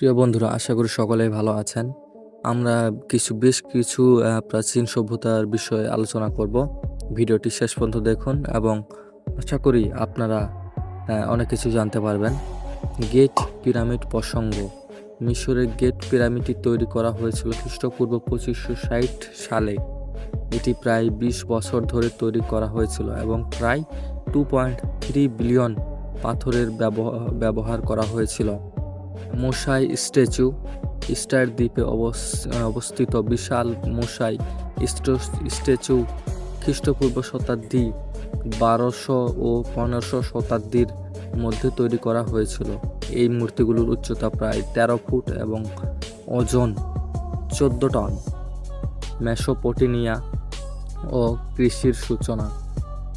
প্রিয় বন্ধুরা, আশা করি সকলেই ভালো আছেন। আমরা কিছু, বেশ কিছু প্রাচীন সভ্যতার বিষয়ে আলোচনা করব। ভিডিওটি শেষ পর্যন্ত দেখুন এবং আশা করি আপনারা অনেক কিছু জানতে পারবেন। গেট পিরামিড প্রসঙ্গ। মিশরের গেট পিরামিডটি তৈরি করা হয়েছিল খ্রিস্টপূর্ব পঁচিশশো ষাট সালে। এটি প্রায় বিশ বছর ধরে তৈরি করা হয়েছিল এবং প্রায় টু পয়েন্ট থ্রি বিলিয়ন পাথরের ব্যবহার করা হয়েছিল। মোসাই স্ট্যাচু, স্টার দ্বীপে অবস- অবস্থিত বিশাল স্ট- স্ট্যাচু খ্রিস্টপূর্ব শতাব্দী বারোশো ও পনেরোশো শতাব্দীর মধ্যে তৈরি করা হয়েছিল। এই মূর্তিগুলোর উচ্চতা প্রায় তেরো ফুট এবং ওজন চোদ্দ টন। মেসোপটেনিয়া ও কৃষির সূচনা।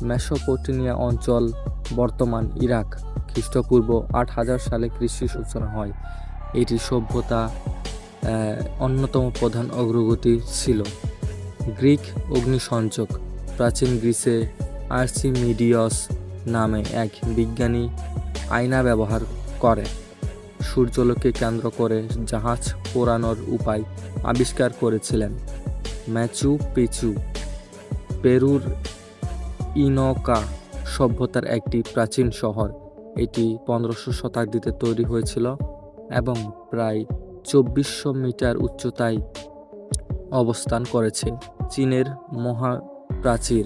মেসোপটেনিয়া অঞ্চল বর্তমান ইরাক খ্রিস্টপূর্ব আট হাজার সালে কৃষি সূচনা হয়। এটি সভ্যতা অন্যতম প্রধান অগ্রগতি ছিল। গ্রিক অগ্নিসংযোগ, প্রাচীন গ্রিসে আর্চিমিডিয়স নামে এক বিজ্ঞানী আয়না ব্যবহার করে। সূর্যলোকে কেন্দ্র করে জাহাজ পোড়ানোর উপায় আবিষ্কার করেছিলেন। ম্যাচু পিচু, পেরুর ইনকা সভ্যতার একটি প্রাচীন শহর। এটি পনেরোশো শতাব্দীতে তৈরি হয়েছিল এবং প্রায় চব্বিশশো মিটার উচ্চতায় অবস্থান করেছে। চীনের মহাপ্রাচীর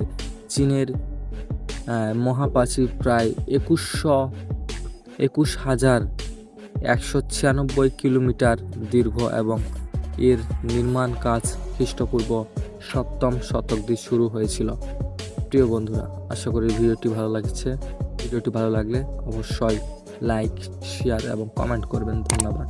চীনের মহাপ্রাচীর প্রায় একুশশো, একুশ হাজার একশো ছিয়ানব্বই কিলোমিটার দীর্ঘ এবং এর নির্মাণ কাজ খ্রিস্টপূর্ব সপ্তম শতাব্দী শুরু হয়েছিল। প্রিয় বন্ধুরা, আশা করি ভিডিওটি ভালো লাগছে। ভিডিওটি ভালো লাগলে অবশ্যই লাইক শেয়ার এবং কমেন্ট করবেন। ধন্যবাদ।